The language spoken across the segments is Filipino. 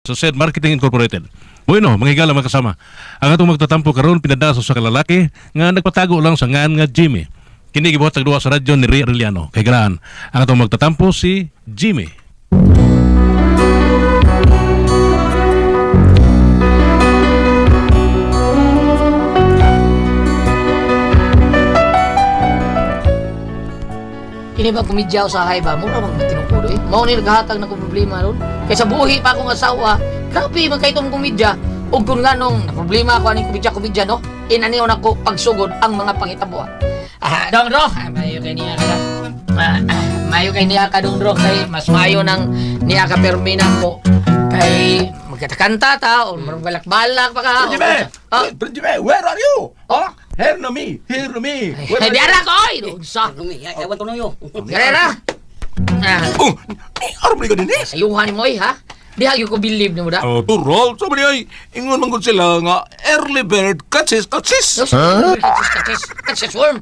sa said Marketing Incorporated. Bueno, mga higala mga kasama. Ang atong magtatampo karon pinadaso sa kalalaki nga nagpatago lang sa ngan nga Jimmy. Kini gibuhat sa duwa sa radyo ni Ray Arellano. Kay graan, ang atong magtatampo si Jimmy. Kini ba kumidyaw sa hay ba? Mura mag tinukulo eh. Mao ni naghahatag na kong problema ron. Kaysa buhi pa akong asawa. Grabe man kay itong kumidya. Ug kung nga nung na problema ako aning kumidya kumidya no. Inaniw na ko pagsugod ang mga pangitabo. Ah, dong dong. Ah, mayo kay niya ka. Ah, ah, mayo kay niya ka dong dong kay mas mayo nang niya ka permina ko. Kay magkatakanta ta o balak-balak pa ka. Benjamin! Oh, Benjamin, where are you? oh. Here na me, here na me. Ay, ko. Sa. Rumi, ay, ewan ko na yun. Diara. Ah, Oh, eh, aram ka din eh. ayuhan mo eh ha. Di hagyo ko believe ni mo da. Oh, turol, sabi niya ay, ingon man gud sila nga early bird catches catches. Huh? Katsis, katsis worm.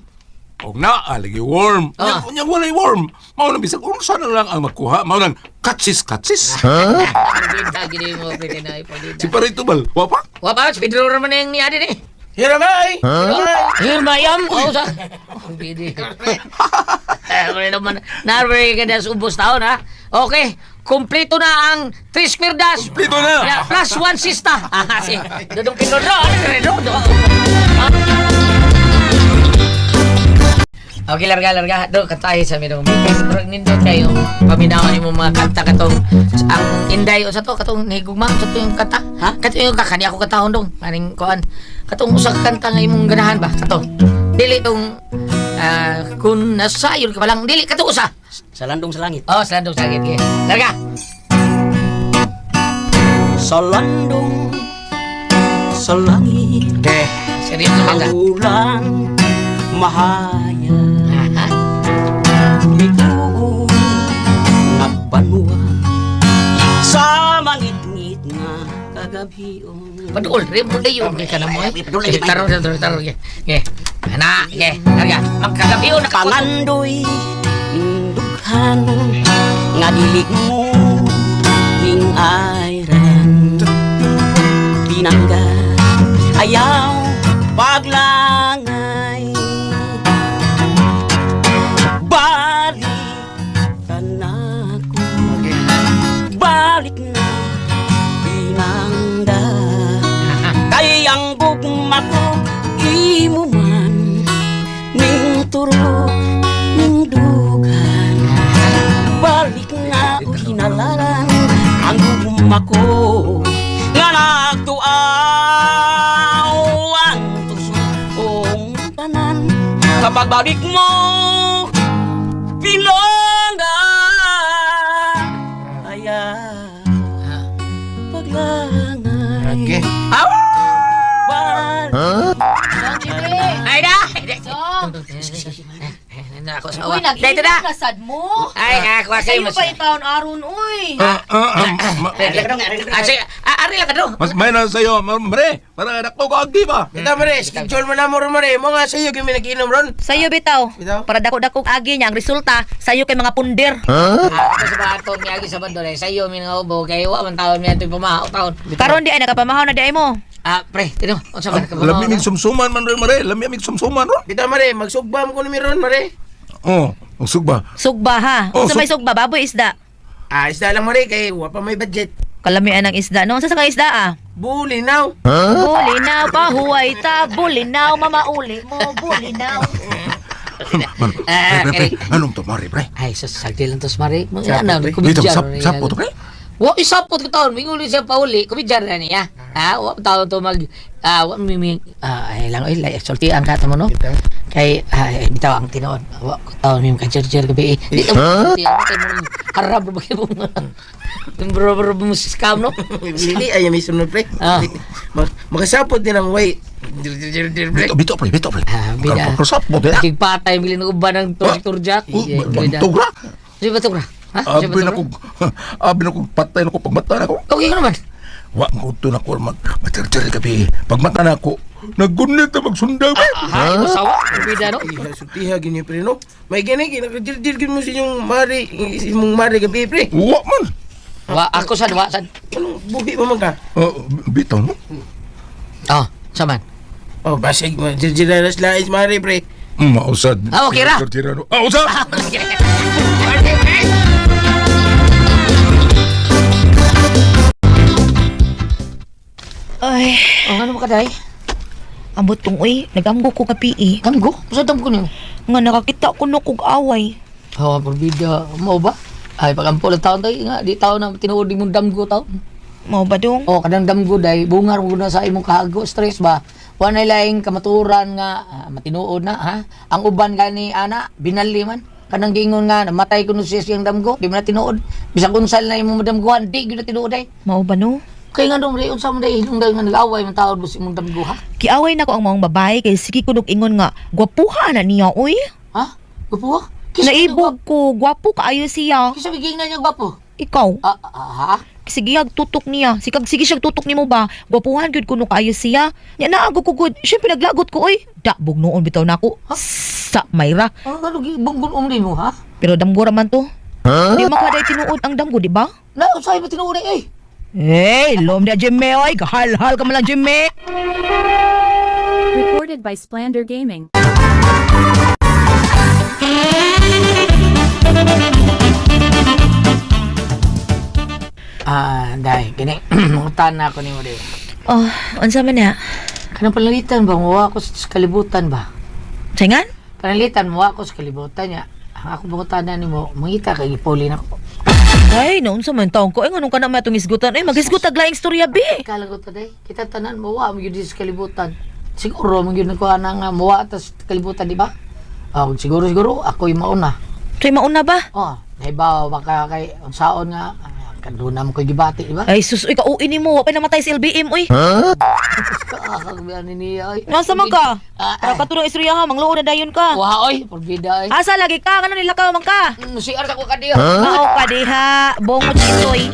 Og na, aligi worm. Ah. Nya, nya walay worm. Mao na bisag unsa na lang ang makuha. Mao nang catches catches. Pagdita, gini mo, pwede na Si ipagdita. Parito bal, wapa? Wapa, si Pedro yung ni Adi ni. Hiramay! Here, mayam. O, sa. Oh. Eh, wala naman. Narway ka na sa ubos taon, ha? Okay. Kompleto na ang 3 square dash. Dito na! Yeah, plus one sista. Ah, si Dodong Pinodro. Ano ka Dodo? Okay, larga, larga. Do, kantahin sa minong. Pero nindot kayo. Paminawan ni mo mga kanta katong ang inday o sa to katong higugma sa to yung kanta. Ha? Kato yung kakani ako katahon dong. Maring kuan. Katong usa ka kanta nga imong ganahan ba? Kato. Dili tong ah, kung nasayon ka pa lang. Dili kato usa. Sa landong sa langit. Oh, selandong sakit. Okay. Larga. Sa landong sa langit. Okay. Seryoso Ang kanta. ulan mahaya. Aha. Bituon nga banwa. Sa mangit-ngit nga kagabion. Padul, mo na yun. Kaya ka na mo eh. Taro, taro, taro. Okay. Okay. Ana, okay. Larga. Magkagabi o nakapunta. Pangandoy indughan nga dilig mo ning ayran pinangga ayaw paglangay kapag balik mo pinongga kaya paglangay Okay. balik Ay na! Na ako sa Uy, awa. Dito na! naghihimasad mo! Ay, ako kayo Sa'yo mas... pa itaon aron, uy! Ah, ah, ah, Ah, sige. Ah, ari lang ka do. Mas may na sa'yo, mare, para nakto ka agi ba? Kita mare, schedule mo na mo ron mare. Mo nga sa'yo kami nagiinom ron. Sa'yo bitaw. Bitaw? Para dako-dako agi niya. Ang resulta, sa'yo kay mga punder. Ah, Ako sa bato niya agi sa bando sa iyo min nga ubo kay wa man taon mi ato pamahaw taon. Karon di ay nakapamahaw na di ay mo. Ah, pre, tino. Unsa man ka Lami mig sumsuman man rin, mare. Lami mig sumsuman ron. Kita mare, magsugbam ko ni ron mare. Oh, ang sugba. Sugba ha. Oh, Unsa may sugba? Baboy isda. Ah, isda lang mare, kay wa pa may budget. Kalamian ng isda. No, sa kang isda ah? Bulinaw. Bulinaw, pahuway ta. Bulinaw, mamauli mo. Bulinaw. Ah, pre, pre, eh. pre. Anong to, mare, pre? Ay, sa sagdi lang tos mari. Ana pre. Dito, bidyan. sap, sapo to, pre? Wa isapot ko taon, minguli siya pauli, kumidjar na niya. Ha, wa taon to mag ah wa mi mi ah ay lang ay lay sultian ka mo no. Kay ay bitaw ang tinuod. Wa ko taon mi ka jar gabi. Di to sultian kay mo harap ba kay mo. Bro bro mo scam no. Lili ay may sunod pre. Ah. Mag makasapot din ang way. Bito, bito, pre, bito, pre. Ah, bida. Kasap mo, pre. Kig patay bilin ko ba ng torture jack. Oh, bantog ra. Di ba to bra? Ha? Abi to, na bra? ko, abi na ko, patay na ko, pagmata na ko. Okay ka naman. Wa, makuto na ko, mag, matirtir gabi. Pagmata na ko, naggunit na magsundaw, pre. Ha, ito sawa. Bida no. Iha sutiha gini pre no. May gini dir dir gini mo sa inyong mare, imong mare gabi pre. Wa man. Wa, ako sad, wa sad. Anong buhi mo man ka? Oh, bitaw no? Oh, saman. Oh, basig mo. Jirjiranas lais mari, pre. Mm, mausad. Ah, okay ra. Ah, usad! Ay, Oh, ano mo kaday? ambot kong uy, nagamgo ko ka PE. Kami ko? Masadam ko niyo. Nga nakakita ko no kog away. Oh, porbida mo ba? Ay, pagampol ang taon tayo nga. Di taon na tinuod mong damgo taon. Mao ba dong? Oh, kadang damgo day. Bungar mo na sa imong kahago. Stress ba? Wanay laing kamaturan nga ah, matinuod na ha. Ang uban gani ana binali man. Kanang gingon nga namatay ko no siya siyang damgo. Di man na tinuod. Bisag unsal na imong damguhan, di gyud na tinuod day. Mao ba no? Kaya nga dong ray unsa man day hilong day nga nag-away man taon mo sa imong damgo ha. Kiaway na ko ang mga babae kay sige ko nung ingon nga gwapuha na niya uy. Ha? Gwapo? Naibog ko, gwapo kaayo siya. Kisa biging na niya gwapo. Ikaw, Ah, ah, ha? sige hag tutok niya. Sikag sige siya tutok nimo ba? Gwapuhan gyud kuno kaayo siya. Nya naago ko gud. Syempre naglagot ko oy. Dabog noon bitaw nako. Sa Mayra. Ano ano bunggun um mo ha? Pero damgo ra man to. Di makaday tinuod ang damgo, di ba? Na unsay ba tinuod eh? Hey, lom na Jimmy oy. Gahal-hal ka man lang Jimmy. Recorded by Splander Gaming. Ah, dai, kini mangutan na ako nimo di. Oh, unsa man na? Kanang panalitan ba mo ako sa kalibutan ba? Saingan? Panalitan mo ako sa kalibutan niya. Ang ako mangutan na nimo, mangita kay ipuli na ko. Ay, noon sa man taong ko. Ay, nganong ka na matong isgutan. Ay, mag-isgut taglaing storya, be. Kala ko today, kita tanan mo wa mo gyud sa kalibutan. Siguro mo gyud nako ana nga mo wa tas kalibutan di ba? Oh, siguro siguro ako yung mauna. Say, mauna ba? Oh, naibaw baka kay unsaon nga ah, kadunam ko gibati di ba? Ay, sus, uy, kauin ni mo. Wapay namatay sa LBM, uy. Kakagbiyan ni niya ay. Nasa man ka? Para katulong istorya ha, mangluo na dayon ka. Wa oy, porbida ay. Asa lagi ka? Ano nila ka, man ka? Mm, Si Arta ko kadiyo. Mao ka diha. Bongo chitoy.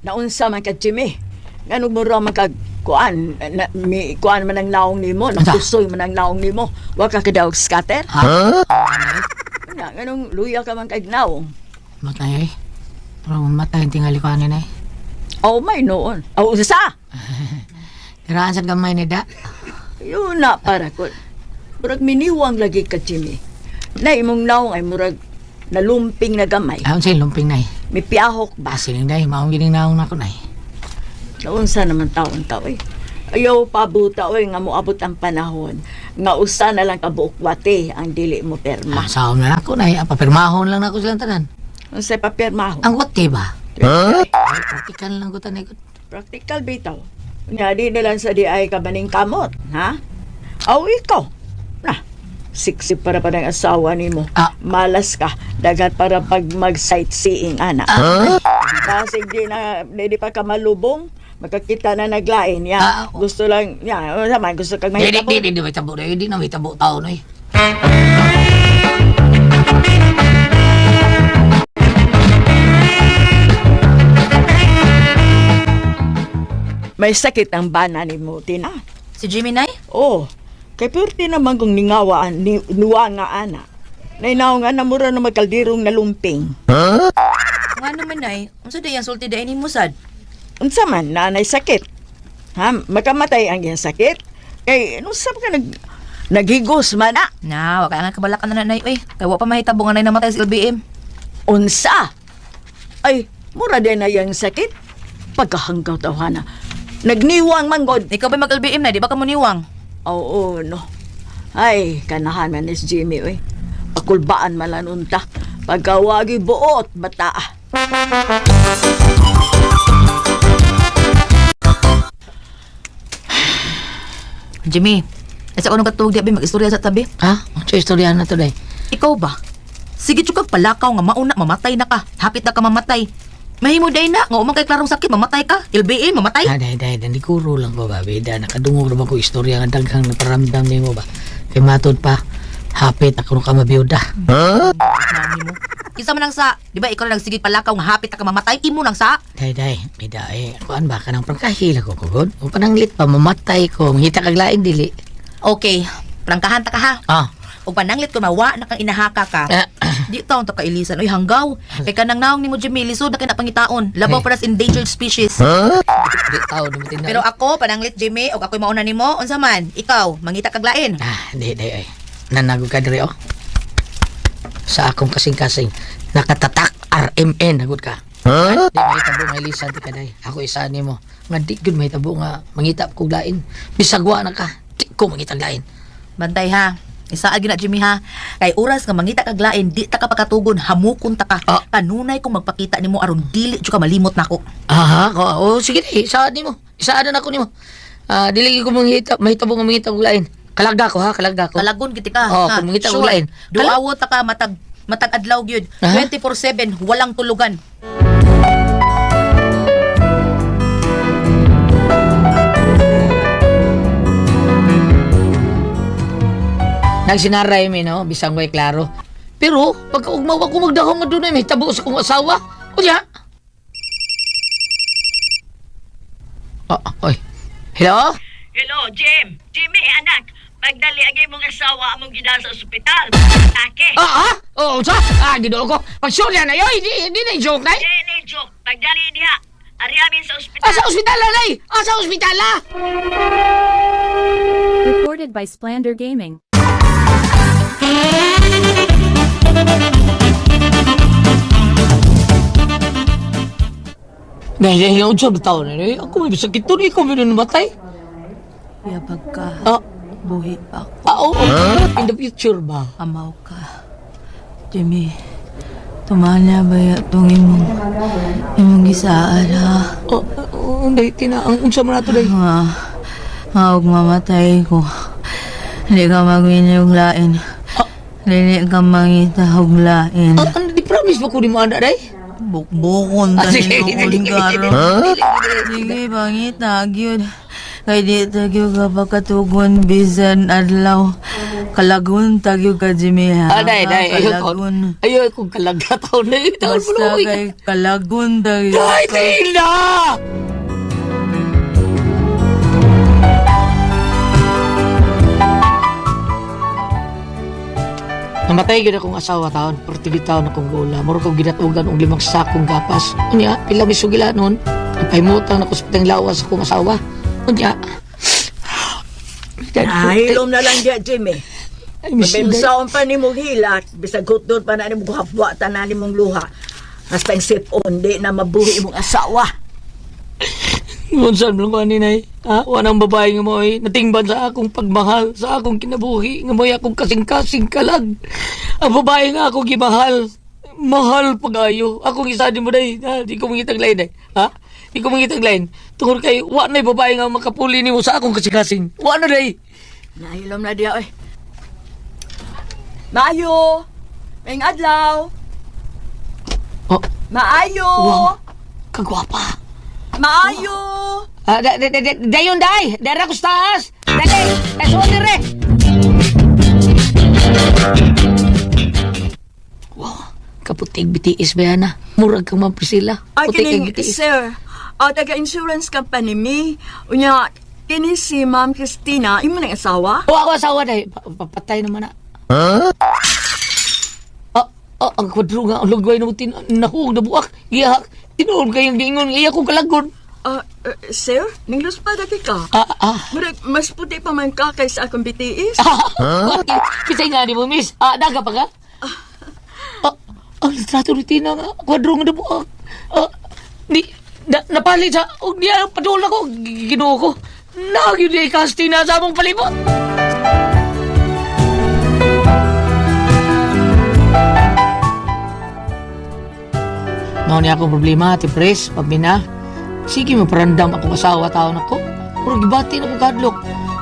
Naunsa man ka Jimmy. Ngano mo ra man kag kuan na, mi kuan man ang naong nimo, napusoy man ang naong nimo. Wa ka kadaog scatter. Ha? Na nganong luya ka man kag naong. Matay ay. Pero matay ang tingali ko anin ay. Oh, may noon. Oh, usa. Tiraan sa gamay ni da. Yun na para ko. Murag miniwang lagi ka Jimmy. Na imong naong ay murag nalumping na gamay. Ayon sa lumping nay. May piyahok ba? Basiling day, maong gining naong na ko nay. Naunsa naman taon tao eh. Ayaw pabuta oy nga moabot ang panahon nga usa na lang kabuok wate ang dili mo perma. Masaom na ako nay. Papirmahon lang na ako silang tanan. Unsa pa perma Ang wati ba? Ay, praktikal lang tanay ko. Practical bitaw. Nga di na lang sa di ay kabaning kamot, ha? Aw ikaw. Na, siksi para pa ng asawa ni mo. Ah. Malas ka, dagat para pag mag-sightseeing, ana. Kasi di na, di pa ka malubong, makakita na naglain, ya. Ah, oo. gusto lang, ya, ano naman, gusto kang Di, di, mahitabo. di, di, di, may tabo na. Di na may tabo taon ay. May sakit ang bana ni mo, Tina. Si Jimmy Nay? Oh, kay pwerte naman kung ningawaan, ni, nuwa nga ana. Nainaw nga namura na magkaldirong nalumping. Nga naman Nay. Unsa dayan sulti dayon ni Musad? Unsa man, nanay sakit. Ha, makamatay ang iyang sakit. Kay, ano sa ka nag, naghigos man na. Na, wala nga kabalakan na nanay, uy. Kaya wa pa mahitabo nga nay namatay sa LBM. Unsa? Ay, mura din na iyang sakit. Pagkahanggaw tawhana. Nagniwang manggod. Ikaw ba mag-LBM na? Di ba ka muniwang? Oo, no. Ay, kanahan man ni si Jimmy, oy. Pakulbaan malanunta. Pagkawagi buot, bata. Jimmy, nasa unong katuog di abi mag-istorya sa tabi. Ha? Ang istorya na to day. Ikaw ba? Sige tsukag palakaw nga mauna mamatay na ka. Hapit na ka mamatay. Mahimo day na, nga umang kay klarong sakit, mamatay ka. LBM, mamatay. Ah, day, day, day. Kuro lang ko ba, bida. Nakadungog naman ko istorya nga daghang naparamdam ni mo ba. Kay matod pa, hapit ako nung ka mabiyuda. Nani mo. Kisa man lang sa, di ba ikaw na nagsigit palakaw nga hapit na ka mamatay, imo lang sa. Day, day, bida eh. Kuan ba ka nang prangkahila ko kugod? O pananglit pa, mamatay ko. Ngita kag laing dili. Okay, prangkahan ta ka ha. Ah, O pananglit ko mawa na kang inahaka ka. Ah. Di taon ta kailisan. Uy, hanggaw. Kay kanang naong ni mo Jimmy, lisod na pangitaon. Labaw Hey. para sa endangered species. Di tao dumating na. Pero ako, pananglit Jimmy, og ako'y mauna nimo, unsa man? Ikaw, mangita kag lain. Ah, di, di, ay. Nanago ka diri, oh. Sa akong kasing-kasing, nakatatak RMN, nagod ka. Huh? Di mahitabo nga Elisa, di ka day. Ako isa ni mo. Nga di gud mahitabo nga mangita kog lain. Bisagwa na ka. Di ko mangitag lain. Bantay ha. Isaad gyud na Jimmy ha. Kay oras nga mangita kag lain, di ta ka pakatugon, hamukon ta ka. Ah. Kanunay kung magpakita nimo aron dili jud ka malimot nako. Aha, ko. Oh, sige day. Isaad ni mo. Isaad na ako ni mo. Ah, dili ko mangita, mahitabo nga mangita kog lain. Kalagda ko ha, kalagda ko. Kalagon gid ka. Oh, kung mangita Sure. og lain. Duawo ta ka matag matag adlaw gyud. Aha. 24/7 walang tulugan. Nagsinaray mi no, bisang way klaro. Pero pagka ugmaw ako magdahong nga dunay may tabo sa kong asawa. Unya. Ah, oy. Hello? Hello, Jim. Jimmy, anak. Magdali ang imong asawa among gida sa ospital. Take. Ah, ah? Oo, sa? Ah, ginoo ko. Pagsulya na yoy, di, di na joke na. Eh, ni joke. Magdali diha. Ari amin sa ospital. Asa ospital na, nay? Asa ospital na? Recorded by Splander Gaming. Yung job tao na, nay. Ako may bisakit to, ikaw may namatay. Yabag ka. Ah, Buhi pa ako. ah, oo. In the future ba? Amaw ka. Jimmy, tumana ba itong imong, imong gisaan ha? Oh, oh, nay, tinaang unsa mo na to, nay. Nga, nga og mamatay ko. Hindi ka magminyog lain. Hindi ka mangita og lain. Ah, ano, di promise ba ko ni mo, anak, nay? Bukbukon Ah, ta sige, ni sige, karo. sige. Sige, pangita, gyud. Kay di tagyo ka pagkatugon bisan adlaw. Kalagun tagyo ka Jimmy ha. Ah, nay, nay, ayaw ko. Kalagun. Ayaw kong kalaga tao na mo Basta kay kalagun tagyo ka. Tila! Namatay gid akong asawa taon, perti taon akong gula. Muro ko ginatugan og limang sakong gapas. Unya, pila mi sugilanon. Napahimutang na ko sa lawas akong asawa. Unya. Nahilom na lang diya, Jimmy. Mabimsaon pa ni mong hilat, bisag hutod pa na ni mong hapwa, tanan ni mong luha. Hasta ang sipon, di na mabuhi mong asawa. Ngunsan saan mo lang ninay? Ha? Wanang babae nga mo ay natingban sa akong pagmahal, sa akong kinabuhi, nga mo akong kasing-kasing kalag. Ang babae nga akong gimahal. Mahal pag-ayo. Akong isa din mo day. Ha? Di ko mangitag day. Ha? Di ko mangitag lain. Tungkol kay, wa na babae nga makapuli ni mo sa akong kasing-kasing. Wa na day. Nahilom na diya, eh. Maayo! May adlaw! Oh, Maayo! Wow. kagwapa. Maayo! Ah, da, da, da, da, dayon day. Dara ko sa taas. Dali. Taso dire. Wow. Kaputig BTS ba yan ah? Murag kang mga Priscilla. Ay, kining, sir, ah, taga-insurance company mi. Unya, kini si Ma'am Christina, imo nang asawa? O ako asawa. Pa- Papatay naman na. Huh? Ah, ah, ang kwadro nga, ang lugway na mo tin, nahug na buak. Iya, tinuod kayong gingon, iya kong kalagon. Ah, uh, sir, ninglos pa dati ka. Ah, ah. Murag, mas puti pa man ka kaysa akong BTS. Huh? Kisay nga ni mo, miss. Ah, daga pa ka? Ah, ang litrato ni Tina nga, kwadro nga na buak. Ah, di, na, napalit sa, og niya, padula ko, gi- ginoo ko. Nagyo di ikas Tina sa among palibot. Mao ni ako problema, Ate Pres, pabina. Sige mo parandam akong asawa taon ako. Pero gibati na ko kadlok.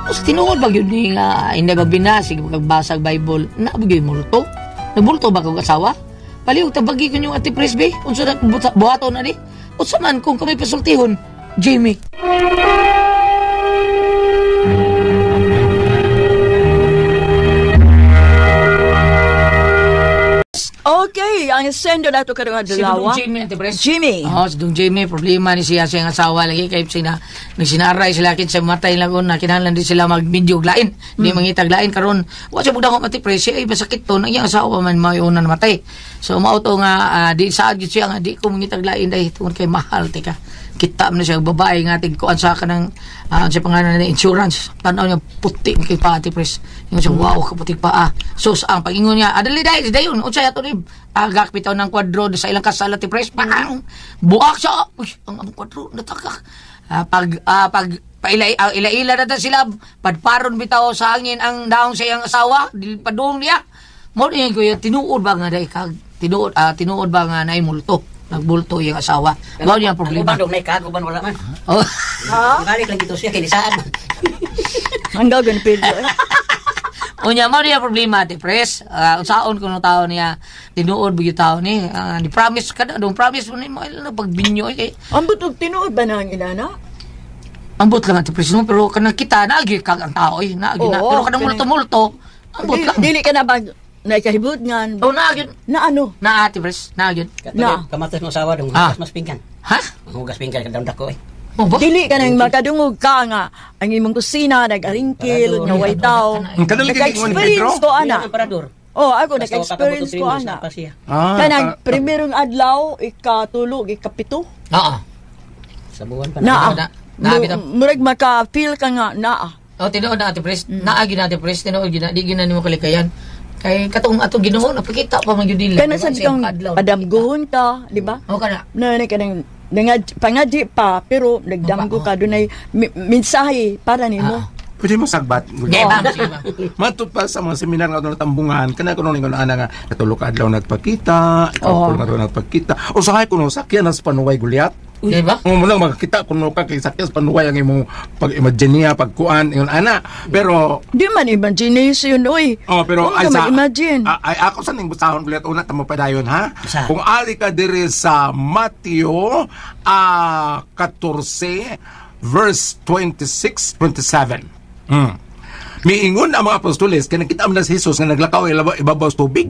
Tapos tinuod ba yun ni nga hindi babina, sige magbasag Bible. Nabigay mo to? Nabulto ba kong asawa? Palihog tabagi ko yung Ate Pres, be. Unsa na buhaton na ni? Unsa man kung kami pasultihon, Jamie. Okay, ang sender na ito karong Si adlaw. Jimmy, Ate Pres. Jimmy. Oo, si Dong Jimmy, problema ni siya sa asawa lagi kay sina nagsinaray sila kin sa matay lagon na kinahanglan din sila mag-video lain. Di mangitag lain karon. Wa siya budang Ate Pres, siya ay masakit to nang iyang asawa man mayuna na matay. So mao to nga ah, di sa gyud siya nga di ko mangitag lain dahil tungod kay mahal tika. Kita na siya babae nga tig kuan sa kanang uh, sa pangalan na insurance. Tanaw niya puti kay pa Ate Pres. Yung siya wow kaputi pa ah. So ang pagingon niya adali dai dayon unsay ato ni agak bitaw ng kwadro sa ilang kasal Ate Pres pang buak siya. Uy, ang among kwadro natakak. Ah, pag ah, pag pailay ah, ila-ila na sila padparon bitaw sa hangin ang daong sa iyang asawa padung niya. Mo ni ko tinuod ba nga dai kag tinuod ah, tinuod ba nga nay multo nagbulto yung asawa. Mao niya ang problema. Ano ba may kago ba wala man? Oh. Balik lang dito siya kini saan. Ang gagawin, Pedro. Unya mo niya problema ate pres. Uh, unsaon kuno tao niya tinuod bigi tao ni Ah, ni promise ka na dong promise mo ni mo na pagbinyo eh. Ang butog tinuod ba na ang inana? Ambot lang ate pres no pero kanang kita naagi kag ang tao eh naagi na pero kanang multo-multo ambot Dili, lang. dili ka na ba naikahibot nga Oh naagi na ano? na ate pres naagi. Na. Kamatas mo sawa dong Ah. mas pinggan. Ha? Hugas pinggan ka damdak ko eh. Oh, ba? Dili ka nang makadungog ka nga ang imong kusina nag-aringkil nga way tao. Ang kadali kay ingon ni Pedro. Nag-experience ko Ana. Oh, ako nag-experience ko ana. Ah, Kanang ah, primerong adlaw ikatulog ikapito. Oo. Sa buwan pa. Naa. na- Mu- Murag maka-feel ka nga naa. Oh tinuod na ate pres. Naagi na ate pres tinuod gina di gina nimo kalikayan. Kay katong atong Ginoo napakita pa man gyud nila. Kaya nasa kang padamguhon ka, di ba? Oh kana. Na na kanang nangad pangadji pa pero nagdamgo ka dunay mensahe para nimo. Pwede mo sagbat. Pa sa mga seminar nga tambungan, kana kuno ningon ana nga natulog adlaw nagpakita, ikaw oh. nagpakita. O sahay kuno sakyan nas panuway gulyat. Di ba? Mo lang makakita kuno ka kay sakyan sa panuway ang imong pag-imagine niya pagkuan ingon ana. Pero Di man imagination oy. Oh, pero Huwag ka mag-imagine. a- ay ako sa ning busahon ulit una tamo pa dayon ha. Sa? Kung ali ka diri sa Mateo ah 14 verse 26 27. Mm. Miingon ang mga apostoles kaya nakita mo na si Jesus nga naglakaw ilaba- ibabaw sa tubig.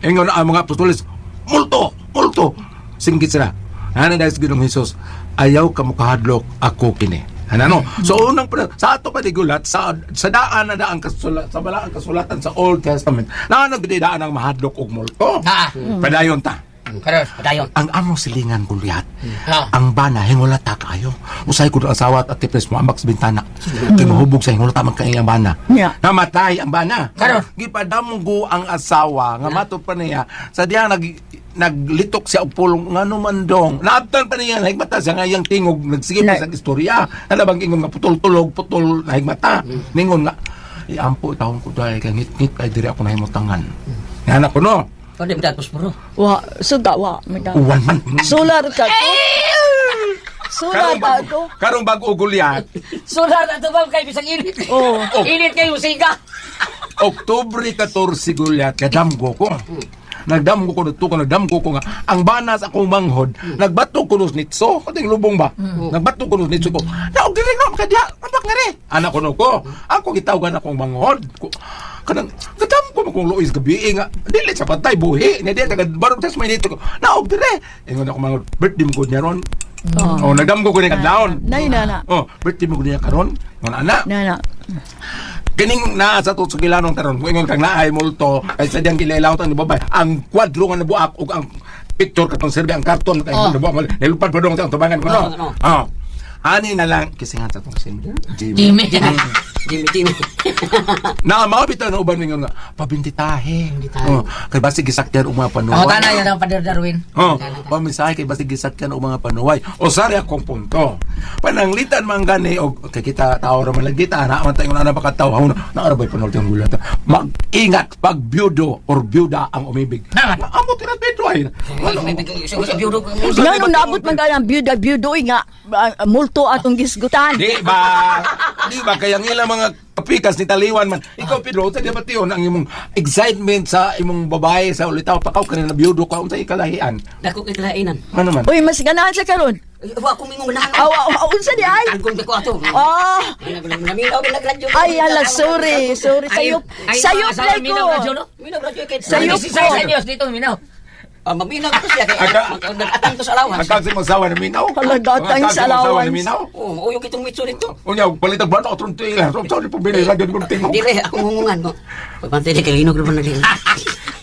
Ingon ang mga apostoles, multo, multo. Singgit sila. Ano dahil sa ginong Jesus, ayaw ka makahadlok ako kini. Ano? So unang pa- sa ato pa gulat sa sa daan na daan kasulat sa balaang kasulatan sa Old Testament. Na nagdidaan ang mahadlok og multo. Ha. Padayon ta. Karon. Padayon. Ang among silingan gulyat. Ha. Ang bana hingulata kayo. Usay ko ang asawa at tipres mo ambak sa bintana. Kay mahubog sa hingulata man kay ang bana. Yeah. Namatay ang bana. Karon. Gipadamgo ang asawa nga matod pa niya sa diya nag naglitok siya og pulong ngano man dong. Naabtan pa niya nahigmata siya nga iyang tingog nagsige pa Na- sa istorya. Ano bang ingon nga putol-tulog putol nahigmata. Ningon nga iampo taon ko dahil kay ngit-ngit kay diri ako nahimutangan. Nga anak ko no. Pwede mo tapos puro. Wa suga wa. Uwan man. Solar ka to. Solar Karong ka bago, to. karong bago gulyat, Sulat ato ba kay bisang init? Oh. Init kayo siga. Oktubre 14 gulyat, kadamgo ko. Nagdamgo ko nito ko nagdamgo ko nga. Ang bana sa akong manghod nagbato ko nus nitso. Kating lubong ba? Nagbato ko nus nitso ko. Naog dili no kadya anak nga re. Anak ko no ko. Ako gitawagan akong manghod. Ko kanang kadam ko makong luis gabi nga. Dili sa patay buhi. Ni di taga barog sa may nito ko. Naog dili ingon ako manghod birthday mo ko niya ron. Oh nagdamgo ko ni kadlawon. Nay nana. oh birthday mo ko niya karon. Ngon ana Nana. Kining naa sa tutso kilanong karon kung ingon kang naay multo ay sa diyang kilalaw tan ni babay ang kwadro nga nabuak ug ang picture katong serbe ang karton kay Oh. nabuak nilupad pa dong sa tubangan ko no. Oh, ano? Oh. Ani na lang kisingan sa tong Jimmy. Jimmy. Jimmy Jimmy. Na mao bitaw na uban mingon nga pabintitahe. Oh, kay basig gisakyan og mga panuway. Oh, tanay na ang Pader Darwin. Oh, pamisahe kay basig gisakyan og mga panuway. O sari akong punto. Pananglitan man gani og kay kita tao ra man lagi ta na man tayo na pakataw na ara bay panulti ang gulat. Mag-ingat pag byudo or byuda ang umibig. Amo tira Pedro ay. Ano? Nga nung naabot man ang byuda byudoy nga ah, multo atong gisgutan. Di ba? Di ba kaya ang ilang mga kapikas ni Taliwan man. Ikaw Pedro, sa di ba tiyon ang imong excitement sa imong babae sa ulitaw pakaw kanina byudo ka unsa ikalahian. Dako kay kalainan. Ano man? Uy, mas ganahan sa karon. Wa ko mingon na. Aw, aw, aw, unsa di ay? Angkon ko ato. Ah, Naminaw binagradyo. ay ala sorry, sorry sayo. Sayo play ko. Minaw radyo kay Sayo ko. Sanyos dito minaw. Ah, maminaw ko siya nag-atang to sa alawan. Ang kasi masawa na minaw. Halagatang Ang kasi sa masawa allowance. na minaw. Oh, mauyog itong mitso dito. Unya, palitag ba na otron tila. So, sorry po, binila din kong tingog. Dire ako hungungan mo. Pagpantay di kay linog naman na din.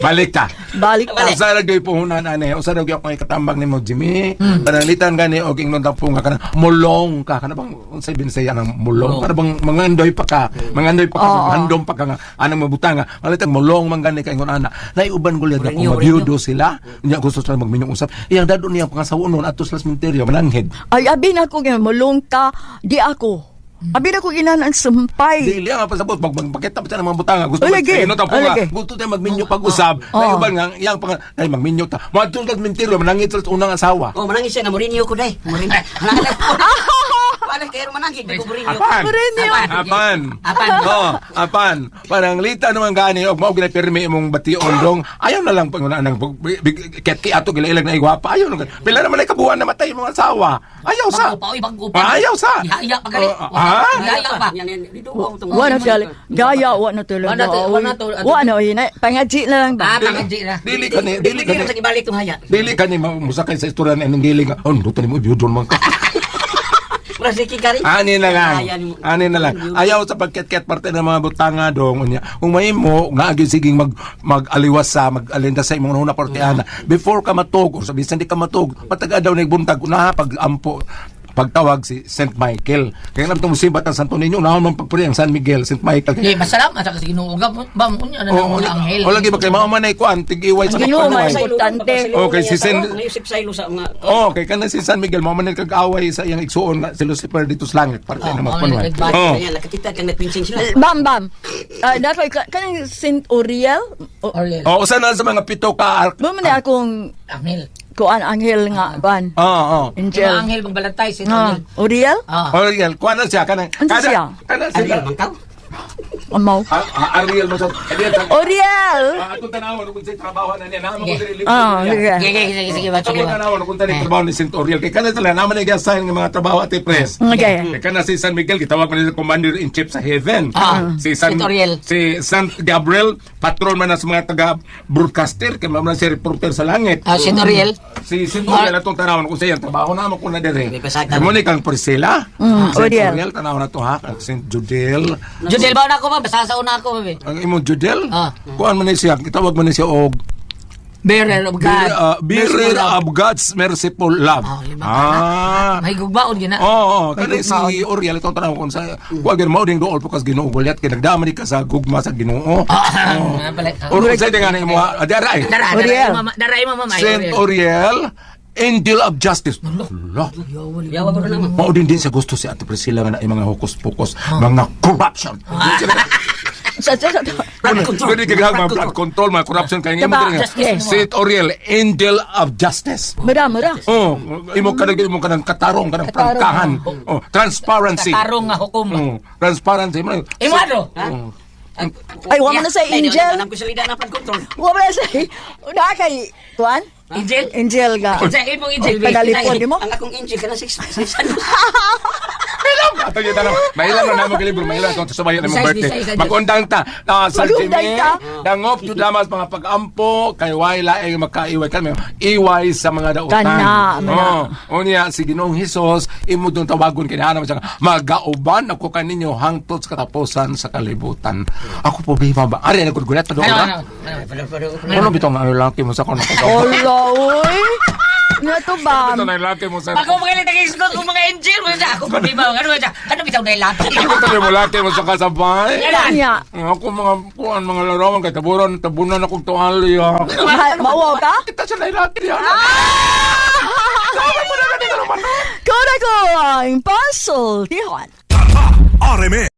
Balik ka. Balik ka. Balik. Usa ra gyud puhunan ani, usa ra gyud ako katambag nimo Jimmy. Panalitan gani og ingnon tapong nga kana mulong ka kana bang unsay binsaya nang mulong. Para bang mangandoy pa ka, mangandoy pa ka, Oo. handom pa ka nga anang mabutanga. Malitag mulong man gani kay ana. Nay uban gulid na Orenyo, kung mabyudo sila. Unya gusto sila magminyong usap. Iyang dado niya pangasawon ato sa cemetery mananghid. Ay, abi na ko nga, mulong ka, di ako. Abi na ko ginanang sumpay. Dili ang pasabot pag magpakita pa ng mga butanga gusto O, lagi. mag tapong O, nga lagi. gusto tayo magminyo pag-usap. Nay Oo. uban nga iyang pang ay magminyo ta. Mo sa cemetery manangit sa unang asawa. Oh, manangis siya na Mourinho ko dai. Mourinho. Wala kayo manangis di ko Mourinho. Apan. Apan. Apan. Oh, apan. Parang lita naman gani og mao ginapirmi imong bation dong. Ayaw na lang panguna nang ket ki ato gilailag na igwapa. Ayaw na. Pila naman ay kabuhan na matay mga asawa. Ayaw sa. Bago pa, bago pa. Ayaw sa. Ihaya pa gali. Oh, ah? Ihaya pa. Wa na gali. Gaya, wa na tuloy. Wa na to- wa na to- Wa na, lang Ah, ba? pangadji na. Dili ka ni, dili ka Dili ni. sa ibalik tong haya. Dili ka ni musakay sa istorya na ining giling. Oh, duto ni mo biyudon man ka. Wala si Kikari. Ani na lang. Ani na lang. Ayaw sa pagket-ket parte ng mga butanga dong. Unya. Kung may mo, nga agad siging mag, mag-aliwas sa, mag-alinda sa imong una partiana. Before ka matog, or sabi hindi ka matog, pataga daw nagbuntag, na pag-ampo, pagtawag si St. Michael. Kaya naman itong musibat ang Santo Niño, naman mang pagpuri ang San Miguel, St. Michael. Di, masalamat sa Ginoo. Ba mo niya na Oh, mga anghel. o lagi ba kay mga manay kuan tig-iway sa Ang Ginoo, may Importante. Okay, si Sen- sa mga Oh, kay kanang si San Miguel mo man kag-away sa iyang igsuon si Lucifer dito sa langit parte Oh, na mao nagbat- Oh. Kaya nakakita kang nagpinsing sila. Bam, bam. Ah, dato, kanang Saint Uriel? O, Oriel. Oh, usa na sa mga pito ka mo man akong Anghel. Kuan anghel nga ban. Oo, oh, Yung Angel. mga anghel magbalantay si Ah, Anghel. Uriel? Ah. Oh, Ariel, kuha na siya kanang Ano siya? Siya. man ka. Amaw. Ah, ah, Ariel mo sa! Ah, atong tanawan kung sa trabaho na niya, naman ko diri Ah, sige. Sige, sige, sige, sige, Atong ba. tanawan kung tani trabaho ni Saint Oriel kay kana sila naman ay assign nga mga trabaho at press. Okay. Kay kana si San Miguel gitawag man nila commander in chief sa heaven. Ah, si San Saint Oriel. Si San Gabriel patron man na sa mga taga broadcaster kay man si reporter sa langit. Ah, si Oriel. Si Saint Oriel atong tanawan kung sa iyang trabaho na mo kuna dire. May pasagan. Mo ni kang Priscilla. Mm, Saint Oriel. Oriel tanaw na to ha. Saint Judel. Judel ba na ako ba? Basta sa una ako ba? Ang imo Judel. Ah. Kuan man ni siya, gitawag man ni siya og Bearer of God. Bearer, uh, bearer of God's merciful love. Ah, lima ka Ah. May gugbaon gina. Oo, oh, kani si Oriel itong tanaw kung sa kuha gid mao ding dool po kas Ginoo gulyat kay nagdama ni ka sa gugma sa Ginoo. Ah, nga pala. Ah. Or sa nga ni mo adara eh. Dara, dara, Oriel. mama, dara, mama, mama. Saint Oriel, angel of justice. Lo. Yawa ko na naman. Mao din din sa gusto si Ate Priscilla nga na ay mga hokus-pokus, mga corruption. Sa, sa, sa, control. Pwede kagahag mga blood control, mga corruption kay imo Diba? nga. Justice. Saint Oriel, angel of justice. mura, mura. Oh, imo kanang imo kanang katarong kanang Katarong. prangkahan. Oh, transparency. Katarong nga hukom. Oh, transparency. Mo Imo ano? Ha? Ay, wa mo na sa angel. Alam ko sa lidan na blood control. Wa mo na sa, una kay, kuan? Angel? Angel ga. Sa imong angel. Tagalipod mo? Ang akong angel ka na sa sa Ato yung tanong, mailan na namo kalibro, mailan kung subayan na mo Besides, birthday. Magundang ta, na sa Magundang Jimmy, ta? dangop jud lamas mga pag-ampo, kay Waila ay makaiway kami. Iway sa mga dautan. Kana, mana. Oh, unya si Ginoong Hesus, imo dong tawagon ana siya, magauban ako kaninyo hangtod sa katapusan sa kalibutan. Ako po biba ba? Ari na gudgulat pa doon. Ano, ha? ano? Ano bitong ang lalaki mo sa kono? Olo, uy. Nga to ba? Ito na lalaki mo sa Ako mga nag-isgot kong mga angel. Wala siya. Ako pa di ba? Ano ba siya? Ano bitaw na ilati? Ito na lalaki mo sa kasabay. Nya. Ako mga kuan mga larawan kay taburan tabunan akong tuwali. ah. Ma- Mauwaw ka? Kita sa lalaki yan. Kura ko ang puzzle. Tihon. RMN